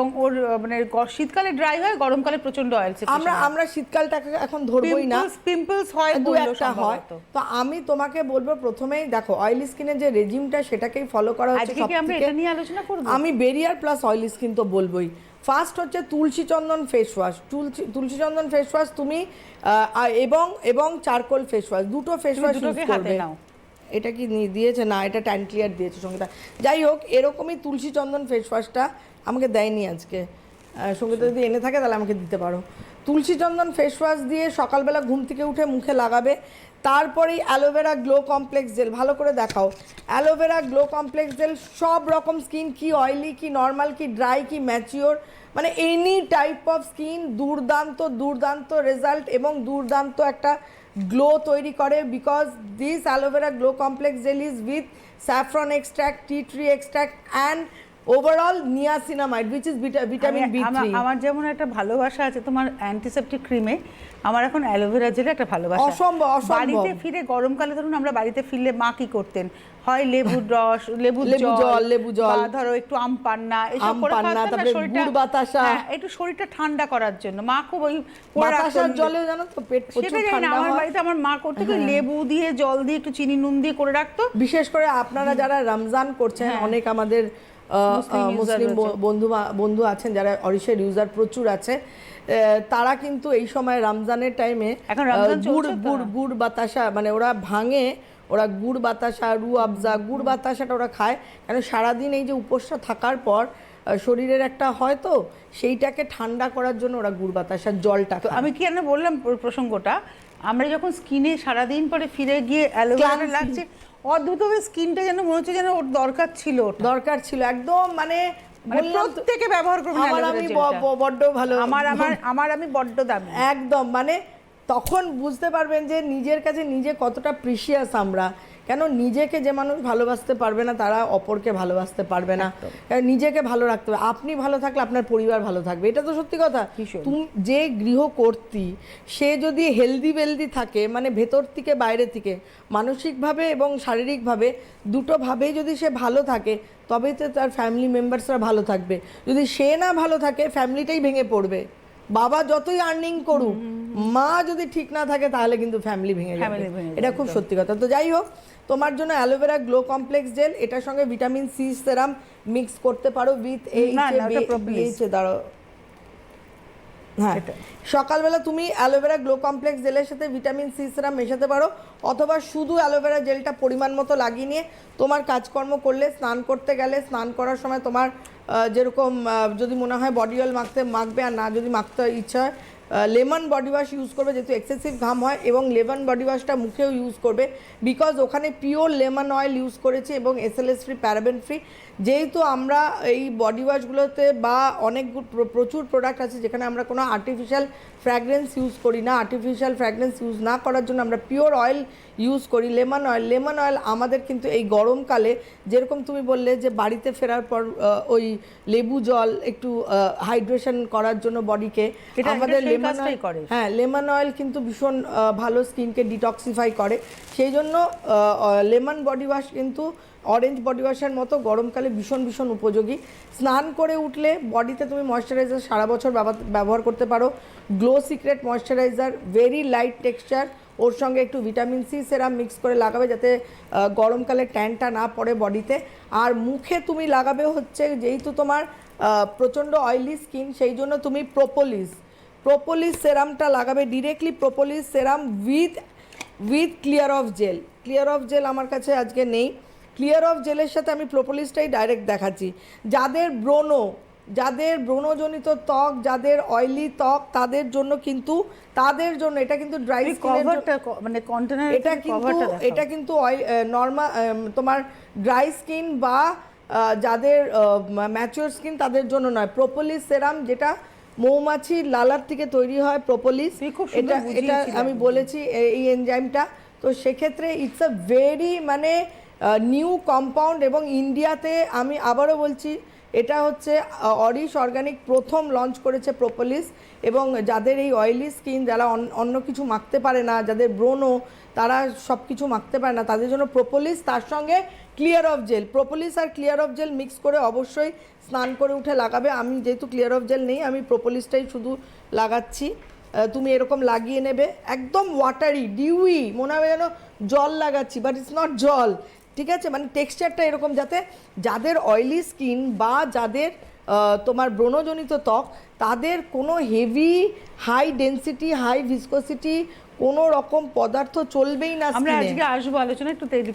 এবং ওর মানে শীতকালে ড্রাই হয় গরমকালে প্রচণ্ড অয়েল আমরা আমরা শীতকালটাকে এখন ধরবই না। পিম্পলস হয় দু একটা হয়। তো আমি তোমাকে বলব প্রথমেই দেখো অয়েলি স্কিনের যে রেজিমটা সেটাকেই ফলো করা হচ্ছে আজকে আমরা এটা নিয়ে আলোচনা করব? আমি বেরিয়ার প্লাস অয়েলি স্কিন তো বলবোই। ফার্স্ট হচ্ছে Tulsi Chandan face wash Tulsi Tulsi Chandan face wash তুমি এবং এবং চারকোল ফেস ওয়াশ দুটো ফেস ওয়াশ ইউজ করবে। নাও। এটা কি দিয়েছে? না, এটা ট্যান ক্লিয়ার দিয়েছে সঙ্গীতা। যাই হোক, এরকমই তুলসী চন্দন ফেস ওয়াশটা আমাকে দেয়নি আজকে। সঙ্গীতা যদি এনে থাকে, তাহলে আমাকে দিতে পারো। তুলসী চন্দন ফেস ওয়াশ দিয়ে সকালবেলা ঘুম থেকে উঠে মুখে লাগাবে। তারপরেই অ্যালোভেরা গ্লো কমপ্লেক্স জেল ভালো করে দেখাও। অ্যালোভেরা গ্লো কমপ্লেক্স জেল সব রকম স্কিন কি অয়েলি কি নর্মাল কি ড্রাই কি ম্যাচিওর মানে এনি টাইপ অফ স্কিন দুর্দান্ত দুর্দান্ত রেজাল্ট এবং দুর্দান্ত একটা গ্লো তৈরি করে because this aloe vera glow complex gel is with saffron extract tea tree extract and overall niacinamide which is vitamin B আমার- যেমন একটা ভালোবাসা আছে তোমার অ্যান্টিসেপ্টিক ক্রিমে আমার এখন অ্যালোভেরা জেলে একটা ভালোবাসা অসম্ভব, অসম্ভব। বাড়িতে ফিরে গরমকালে ধরুন আমরা বাড়িতে ফিরলে মা কি করতেন হয় লেবুর রস লেবুর লেবু জল, লেবু জল। বা ধরো একটু আম পান্না এসব করে পান্না, তারপরে শরীরটা গুড় বাতাসা। হ্যাঁ, একটু শরীরটা ঠান্ডা করার জন্য মা খুব ওই বাতাসার। জলেও জানো তো পেট প্রচুর ঠান্ডা আমার হয় হ্যাঁ। বাড়িতে আমার মা করতে কি লেবু দিয়ে জল দিয়ে একটু চিনি নুন দিয়ে করে রাখতো বিশেষ করে আপনারা যারা রমজান করছেন অনেক আমাদের মুসলিম। বন্ধু বন্ধু আছেন যারা অরিশের ইউজার প্রচুর আছে তারা কিন্তু এই সময় রমজানের টাইমে গুড় গুড় গুড় বাতাসা মানে ওরা ভাঙে ওরা গুড় বাতাসা রু আফজা গুড় বাতাসাটা ওরা খায় কেন সারাদিন এই যে উপোসটা থাকার পর শরীরের একটা হয় তো সেইটাকে ঠান্ডা করার জন্য ওরা গুড় বাতাসার জলটা তো আমি কি না বললাম প্রসঙ্গটা? আমরা যখন স্কিনে সারাদিন পরে ফিরে গিয়ে অ্যালোভেরা লাগছে অদ্ভুত স্কিনটা যেন মনে হচ্ছে যেন ওর দরকার ছিল। দরকার ছিল একদম মানে মানে প্রত্যেকে ব্যবহার করবেন আমার আমি বড্ড ভালো। আমার আমার আমার আমি বড্ড দাম। একদম মানে তখন বুঝতে পারবেন যে নিজের কাছে নিজে কতটা প্রিশিয়াস আমরা। কেন নিজেকে যে মানুষ ভালোবাসতে পারবে না তারা অপরকে ভালোবাসতে পারবে না। নিজেকে ভালো রাখতে হবে? আপনি ভালো থাকলে আপনার পরিবার ভালো থাকবে। এটা তো সত্যি কথা। তুমি যে গৃহকর্ত্রী সে যদি হেলদি ওয়েলদি থাকে মানে ভেতর থেকে বাইরে থেকে মানসিকভাবে এবং শারীরিকভাবে দুটোভাবেই যদি সে ভালো থাকে তবেই তো তার ফ্যামিলি মেম্বার্সরা ভালো থাকবে। যদি সে না ভালো থাকে ফ্যামিলিটাই ভেঙে পড়বে। বাবা যতই আর্নিং করুক মা যদি ঠিক না থাকে তাহলে কিন্তু ফ্যামিলি ভেঙে যাবে। এটা খুব সত্যি কথা। তো যাই হোক তোমার জন্য অ্যালোভেরা গ্লো কমপ্লেক্স জেল এটার সঙ্গে ভিটামিন সি সেরাম মিক্স করতে পারো উইথ Propolis। দাঁড়ো হ্যাঁ। সকালবেলা তুমি অ্যালোভেরা গ্লো কমপ্লেক্স জেলের সাথে ভিটামিন সি সেরাম মেশাতে পারো অথবা শুধু অ্যালোভেরা জেলটা পরিমাণ মতো লাগিয়ে নিয়ে তোমার কাজকর্ম করলে স্নান করতে গেলে স্নান করার সময় তোমার যেরকম যদি মনে হয় বডি অয়েল মাখতে মাখবে আর না যদি মাখতে ইচ্ছা হয় লেমন বডি ওয়াশ ইউজ করবে, যেহেতু এক্সেসিভ ঘাম হয়, এবং লেমন বডি ওয়াশটা মুখেও ইউজ করবে বিকজ ওখানে পিওর লেমন অয়েল ইউজ করেছে, এবং এসএলএস ফ্রি প্যারাবেন ফ্রি যেহেতু আমরা এই বডি ওয়াশগুলোতে বা অনেক প্রচুর প্রোডাক্ট আছে যেখানে আমরা কোনো আর্টিফিশিয়াল ফ্র্যাগরেন্স ইউজ করি না আর্টিফিশিয়াল ফ্র্যাগরেন্স ইউজ না করার জন্য আমরা পিওর অয়েল ইউজ করি লেমন অয়েল লেমন অয়েল আমাদের কিন্তু এই গরমকালে যেরকম তুমি বললে যে বাড়িতে ফেরার পর ওই লেবু জল একটু হাইড্রেশন করার জন্য বডিকে আমাদের লেমন করে। হ্যাঁ লেমন অয়েল কিন্তু ভীষণ ভালো স্কিনকে ডিটক্সিফাই করে সেই জন্য লেমন বডি ওয়াশ কিন্তু অরেঞ্জ বডি ওয়াশের মতো গরমকালে ভীষণ ভীষণ উপযোগী। স্নান করে উঠলে বডিতে তুমি ময়শ্চারাইজার সারা বছর ব্যবহার- করতে পারো। Glow secret moisturiser very light texture ওর সঙ্গে একটু ভিটামিন সি সেরাম মিক্স করে লাগাবে যাতে গরমকালে ট্যানটা না পড়ে বডিতে। আর মুখে তুমি লাগাবে হচ্ছে যেহেতু তোমার প্রচণ্ড অয়েলি স্কিন সেই জন্য তুমি প্রোপোলিস প্রোপোলিস সেরামটা লাগাবে directly propolis serum with with clear off gel clear off gel আমার কাছে আজকে নেই। ক্লিয়ার অফ জেলের সাথে আমি প্রোপোলিসটাই ডাইরেক্ট দেখাচ্ছি। যাদের ব্রণ যাদের ব্রণজনিত ত্বক যাদের অয়েলি ত্বক তাদের জন্য কিন্তু তাদের জন্য এটা কিন্তু ড্রাই স্কিনের মানে কন্টেনার এটা কিন্তু এটা কিন্তু নর্মাল তোমার ড্রাই স্কিন বা যাদের ম্যাচিওর স্কিন তাদের জন্য নয়। প্রোপোলিস সেরাম যেটা মৌমাছির লালার থেকে তৈরি হয় প্রোপোলিস এটা এটা আমি বলেছি এই এনজাইমটা তো সেক্ষেত্রে ইটস আ ভেরি মানে নিউ কম্পাউন্ড এবং ইন্ডিয়াতে আমি আবারও বলছি, এটা হচ্ছে অরিশ অর্গানিক প্রথম লঞ্চ করেছে প্রোপোলিস এবং যাদের এই অয়েলি স্কিন যারা অন্য কিছু মাখতে পারে না, যাদের ব্রোনো তারা সব কিছু মাখতে পারে না, তাদের জন্য প্রোপোলিস তার সঙ্গে ক্লিয়ার অফ জেল প্রোপোলিস আর ক্লিয়ার অফ জেল মিক্স করে অবশ্যই স্নান করে উঠে লাগাবে। আমি যেহেতু ক্লিয়ার অফ জেল নেই, আমি প্রোপোলিসটাই শুধু লাগাচ্ছি। তুমি এরকম লাগিয়ে নেবে। একদম ওয়াটারি ডিউই মনে হবে যেন জল লাগাচ্ছি বাট ইটস নট জল। ঠিক আছে? মানে টেক্সচারটা এরকম যাতে যাদের অয়েলি স্কিন বা যাদের তোমার ব্রণজনিত ত্বক তাদের কোনো heavy high density high viscosity কোনো রকম পদার্থ চলবেই না আমরা আজকে আসব আলোচনা একটু টেলিফোন